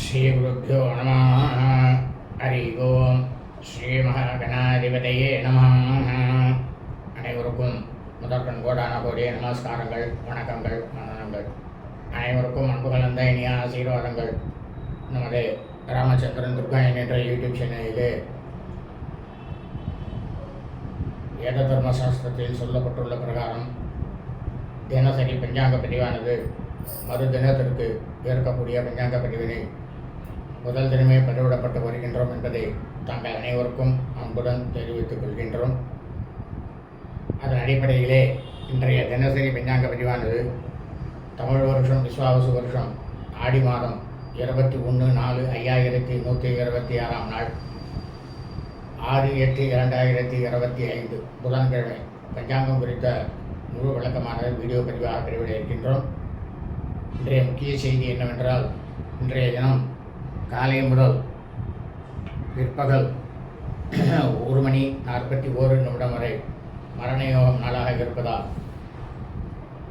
ஸ்ரீகுருப்போ நம. ஹரி ஓம் ஸ்ரீ மகாகணாதிபதியே நம. அனைவருக்கும் முதற்கண் கோடான கோடிய நமஸ்காரங்கள் வணக்கங்கள் வந்தனங்கள் அனைவருக்கும் அன்பு கலந்த இனிய ஆசீர்வாதங்கள். நமது ராமச்சந்திரன் துர்கா என்ற யூடியூப் சேனலிலே வேத தர்ம சாஸ்திரத்தில் சொல்லப்பட்டுள்ள பிரகாரம் தினசரி பஞ்சாங்க பிரிவானது மறு தினத்திற்கு ஏற்கக்கூடிய பஞ்சாங்க பிரிவினை முதல் தினமே பதிவிடப்பட்டு வருகின்றோம் என்பதை தங்கள் அனைவருக்கும் அன்புடன் தெரிவித்துக் கொள்கின்றோம். அதன் அடிப்படையிலே இன்றைய தினசரி பஞ்சாங்க பதிவானது தமிழ் வருஷம் விஸ்வாவசு வருஷம் ஆடி மாதம் இருபத்தி ஒன்று நாலு ஐயாயிரத்தி நூற்றி இருபத்தி ஆறாம் நாள் ஆறு எட்டு இரண்டாயிரத்தி இருபத்தி ஐந்து புதன்கிழமை. பஞ்சாங்கம் குறித்த முழு விளக்கமான வீடியோ பதிவாக பதிவிட இருக்கின்றோம். இன்றைய முக்கிய செய்தி என்னவென்றால் இன்றைய தினம் காலை முதல் பிற்பகல் ஒரு மணி நாற்பத்தி ஓரு நிமிடம் வரை மரண யோகம் நாளாக இருப்பதால்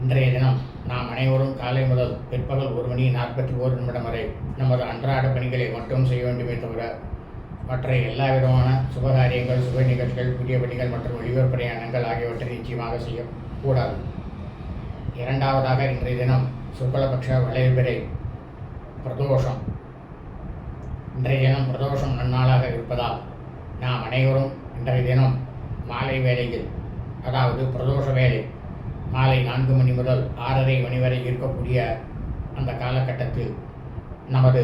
இன்றைய தினம் நாம் அனைவரும் காலை முதல் பிற்பகல் ஒரு மணி நாற்பத்தி ஓரு நிமிடம் வரை நமது அன்றாட பணிகளை மட்டும் செய்ய வேண்டுமே தவிர மற்ற எல்லா விதமான சுபகாரியங்கள் சுப நிகழ்ச்சிகள் புதிய பணிகள் மற்றும் வெளியூர் பிரயாணங்கள் ஆகியவற்றை நிச்சயமாக செய்யக்கூடாது. இரண்டாவதாக இன்றைய தினம் சுக்லபக்ஷ வளையபிரை பிரதோஷம். இன்றைய தினம் பிரதோஷம் நன்னாளாக இருப்பதால் நாம் அனைவரும் இன்றைய தினம் மாலை வேளையில் அதாவது பிரதோஷ வேலை மாலை நான்கு மணி முதல் ஆறரை மணி வரை இருக்கக்கூடிய அந்த காலகட்டத்தில் நமது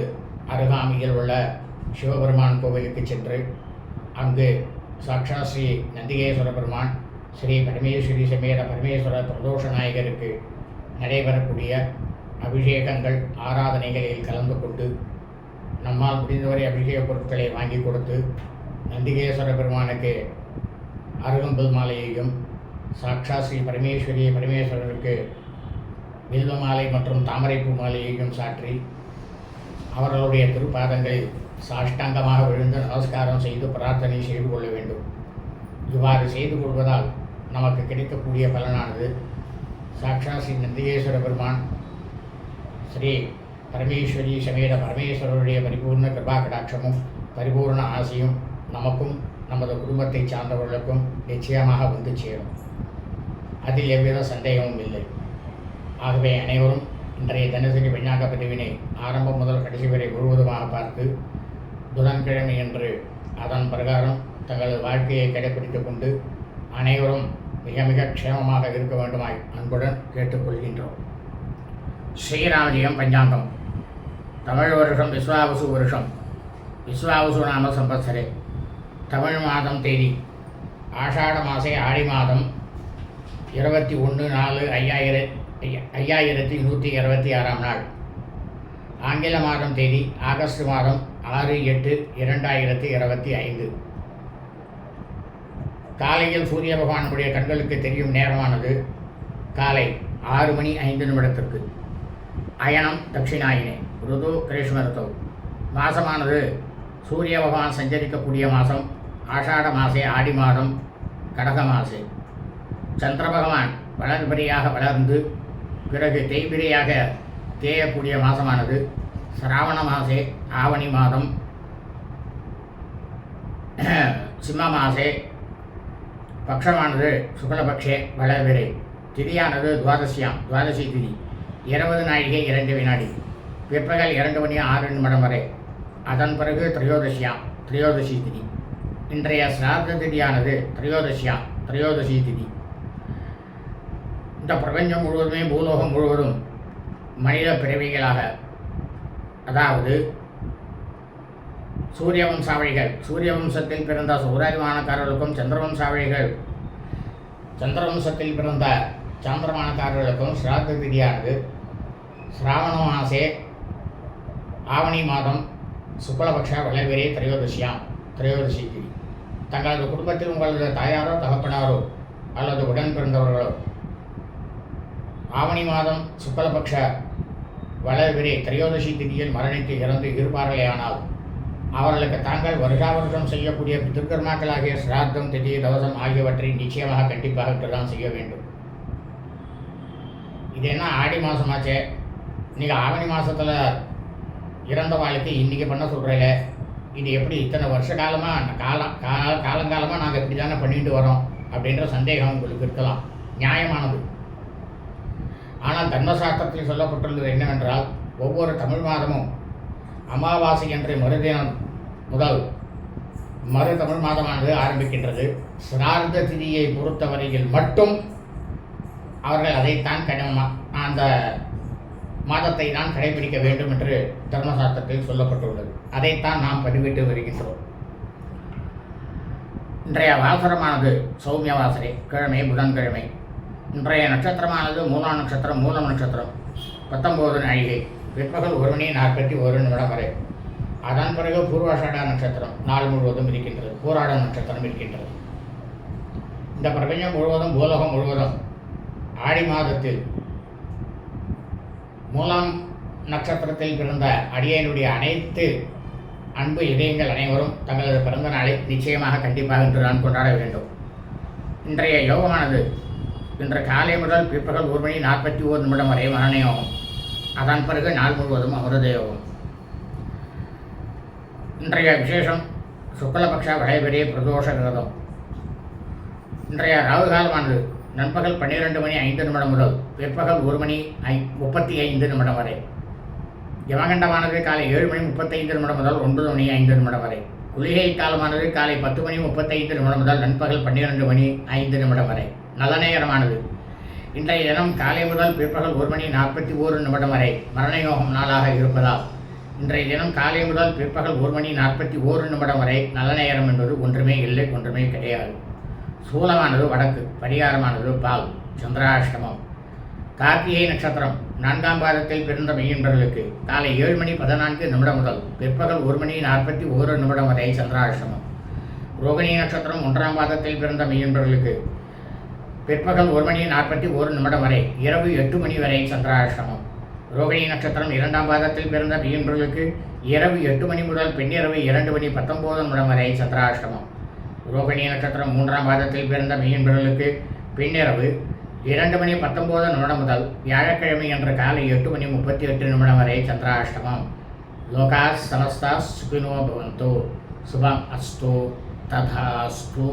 அருகாமையில் உள்ள சிவபெருமான் கோவிலுக்கு சென்று அங்கு சாக்ஷா ஸ்ரீ நந்திகேஸ்வர பெருமான் ஸ்ரீ பரமேஸ்வரி சமேத பரமேஸ்வர பிரதோஷ நாயகருக்கு நடைபெறக்கூடிய அபிஷேகங்கள் ஆராதனைகளில் கலந்து கொண்டு நம்மால் முடிந்தவரை அபிஷேக பொருட்களை வாங்கி கொடுத்து நந்திகேஸ்வர பெருமானுக்கு அருகம்புல் மாலையையும் சாக்ஷா ஸ்ரீ பரமேஸ்வரி பரமேஸ்வரருக்கு வில்வ மாலை மற்றும் தாமரைப்பூ மாலையையும் சாற்றி அவர்களுடைய திருப்பாதங்களில் சாஷ்டாங்கமாக விழுந்து நமஸ்காரம் செய்து பிரார்த்தனை செய்து கொள்ள வேண்டும். இவ்வாறு செய்து கொள்வதால் நமக்கு கிடைக்கக்கூடிய பலனானது சாக்ஷா ஸ்ரீ நந்திகேஸ்வர பெருமான் ஸ்ரீ பரமேஸ்வரி சமேத பரமேஸ்வரருடைய பரிபூர்ண கிருபா கடாட்சமும் பரிபூர்ண ஆசையும் நமக்கும் நமது குடும்பத்தை சார்ந்தவர்களுக்கும் நிச்சயமாக வந்து சேரும். அதில் எவ்வித சந்தேகமும் இல்லை. ஆகவே அனைவரும் இன்றைய தினசரி பஞ்சாங்க பிரிவினை ஆரம்பம் முதல் கடைசி வரை முழுவதுமாக பார்த்து புதன்கிழமை என்று அதன் பிரகாரம் தங்களது வாழ்க்கையை கடைபிடித்துக் கொண்டு அனைவரும் மிக மிக க்ஷேமமாக இருக்க வேண்டுமாய் அன்புடன் கேட்டுக்கொள்கின்றோம். ஸ்ரீராமஜியம் பஞ்சாங்கம். தமிழ் வருஷம் விஸ்வாவசு வருஷம் விஸ்வாவசு நாம சம்பத்சரே. தமிழ் மாதம் தேதி ஆஷாட மாசே ஆடி மாதம் இருபத்தி ஒன்று நாலு ஐயாயிர ஐயாயிரத்தி நூற்றி இருபத்தி ஆறாம் நாள். ஆங்கில மாதம் தேதி ஆகஸ்ட் மாதம் ஆறு எட்டு இரண்டாயிரத்தி இருபத்தி ஐந்து. காலையில் சூரிய பகவானுடைய கண்களுக்கு தெரியும் நேரமானது காலை ஆறு மணி ஐந்து நிமிடத்திற்கு. அயனம் தட்சிணாயினே. ருது கிரீஷ்ம ருத்து மாசமானது. சூரிய பகவான் சஞ்சரிக்கக்கூடிய மாதம் ஆஷாட மாசே ஆடி மாதம் கடக மாசே. சந்திர பகவான் வளர்பிரியாக வளர்ந்து பிறகு தேய்பிரியாக தேயக்கூடிய மாதமானது சிராவண மாசே ஆவணி மாதம். சிம்ம மாசே. பக்ஷமானது சுக்லபக்ஷே வளர்பிரை திதியானது துவாதசியாம் துவாதசி திதி. இருபது நாழிகை இரண்டு வினாடி. பிற்பகல் இரண்டு மணி ஆறு நிமிடம் வரை. அதன் பிறகு திரையோதசியாம் திரையோதசி திதி. இன்றைய சிரார்த்த திதியானது திரையோதசியாம் திரையோதசி திதி. இந்த பிரபஞ்சம் முழுவதுமே பூலோகம் முழுவதும் மனித பிறவிகளாக அதாவது சூரிய வம்சாவளிகள் சூரிய வம்சத்தில் பிறந்த சூராதிமானக்காரர்களுக்கும் சந்திர வம்சாவழிகள் சந்திரவம்சத்தில் பிறந்த சாந்திரமானக்காரர்களுக்கும் சிராத்த திதியானது சிராவண மாசே ஆவணி மாதம் சுக்லபக்ஷ வளர்வரே திரையோதசியாம். திரையோதசி திதி. தங்களது குடும்பத்தில் உங்களது தாயாரோ தகப்பனாரோ அல்லது உடன் பிறந்தவர்களோ ஆவணி மாதம் சுக்லபக்ஷ வளர்விரே திரையோதசி திதியில் மரணித்து இறந்து இருப்பார்களேயானால் அவர்களுக்கு தாங்கள் வருஷா வருஷம் செய்யக்கூடிய பிதிர்கர்மாக்களாகிய சிராத்தம் திதி தவசம் ஆகியவற்றை நிச்சயமாக கண்டிப்பாக தான் செய்ய வேண்டும். இது என்ன ஆடி மாதமாச்சே இன்றைக்கி ஆவணி மாதத்தில் இறந்த வாழ்க்கை இன்றைக்கி பண்ண சொல்கிறீங்களே இது எப்படி இத்தனை வருஷ காலமாக காலம் கால காலங்காலமாக நாங்கள் இப்படி தானே பண்ணிட்டு வரோம் அப்படின்ற சந்தேகம் உங்களுக்கு இருக்கலாம். நியாயமானது. ஆனால் தர்மசாஸ்திரத்தில் சொல்லப்பட்டுள்ளது என்னவென்றால் ஒவ்வொரு தமிழ் மாதமும் அமாவாசை என்ற மறுதினம் முதல் மறு தமிழ் மாதமானது ஆரம்பிக்கின்றது. சிரார்த்த திதியை பொறுத்தவரையில் மட்டும் அவர்கள் அதைத்தான் கடினமாக அந்த மாதத்தை தான் கடைபிடிக்க வேண்டும் என்று தர்மசாஸ்திரத்தில் சொல்லப்பட்டுள்ளது. அதைத்தான் நாம் பதிவிட்டு வருகின்றோம். இன்றைய வாசரமானது சௌமிய வாசரை கிழமை புதன்கிழமை. இன்றைய நட்சத்திரமானது மூணாம் நட்சத்திரம் மூலம் நட்சத்திரம். பத்தொம்போது நாழிகை. பிற்பகல் ஒரு மணி நாற்பத்தி ஒரு நிமிடம் வரை. அதன் பிறகு பூர்வாஷாடா நட்சத்திரம் நாள் முழுவதும் இருக்கின்றது. போராட நட்சத்திரம் இருக்கின்றது. இந்த பிரபஞ்சம் முழுவதும் பூலோகம் முழுவதும் ஆடி மாதத்தில் மூலம் நட்சத்திரத்தில் பிறந்த அடியனுடைய அனைத்து அன்பு இதயங்கள் அனைவரும் தங்களது பிறந்த நாளை நிச்சயமாக கண்டிப்பாக இன்று நான் கொண்டாட வேண்டும். இன்றைய யோகமானது இன்று காலை முதல் பிற்பகல் ஒரு மணி நாற்பத்தி ஓரு நிமிடம் வரை மரணயோகம். அதன் பிறகு நாள் முழுவதும் அமிர்த யோகம் இன்றைய விசேஷம் சுக்லபக்ஷ வரைபெரிய பிரதோஷ விரதம். இன்றைய ராகு காலமானது நண்பகல் பன்னிரெண்டு மணி ஐந்து நிமிடம் முதல் பிற்பகல் ஒரு மணி ஐ முப்பத்தி ஐந்து நிமிடம் வரை. யமகண்டமானது காலை ஏழு மணி முப்பத்தைந்து நிமிடம் முதல் ஒன்பது மணி ஐந்து நிமிடம் வரை. குளிகை காலமானது காலை பத்து மணி முப்பத்தைந்து நிமிடம் முதல் நண்பகல் பன்னிரெண்டு மணி ஐந்து நிமிடம் வரை. நல்ல நேரமானது இன்றைய தினம் காலை முதல் பிற்பகல் ஒரு மணி நாற்பத்தி ஓரு நிமிடம் வரை மரணயோகம் நாளாக இருப்பதால் இன்றைய தினம் காலை முதல் பிற்பகல் ஒரு மணி நாற்பத்தி ஓரு நிமிடம் வரை நல்ல நேரம் என்பது ஒன்றுமே இல்லை ஒன்றுமே கிடையாது. சூலமானது வடக்கு பரிகாரமானது பால் சந்திராஷ்டமம். கார்த்திகை நட்சத்திரம் நான்காம் பாதத்தில் பிறந்த மெய்யன்பர்களுக்கு காலை ஏழு மணி பதினான்கு நிமிடம் முதல் பிற்பகல் ஒரு மணி நாற்பத்தி ஒரு நிமிடம் வரை சந்திராஷ்டமம். ரோகிணி நட்சத்திரம் ஒன்றாம் பாதத்தில் பிறந்த மெய்யன்பர்களுக்கு பிற்பகல் ஒரு மணி நாற்பத்தி ஒரு நிமிடம் வரை இரவு எட்டு மணி வரை சந்திராஷ்டமம். ரோகிணி நட்சத்திரம் இரண்டாம் பாதத்தில் பிறந்த மெய்யன்பர்களுக்கு இரவு எட்டு மணி முதல் பின்னிரவு இரண்டு மணி பத்தொம்போது நிமிடம் வரை சந்திராஷ்டமம். ரோகிணி நட்சத்திரம் மூன்றாம் பாதத்தில் பிறந்த மெய்யன்பர்களுக்கு பின்னிரவு இரண்டு மணி பத்தொம்போது நிமிடம் முதல் வியாழக்கிழமை என்ற காலை எட்டு மணி முப்பத்தி எட்டு நிமிடம் வரை சந்திராஷ்டமம். லோகா சமஸ்தா சுகினோ பவந்தோ. சுபம் அஸ்து. ததாஸ்து.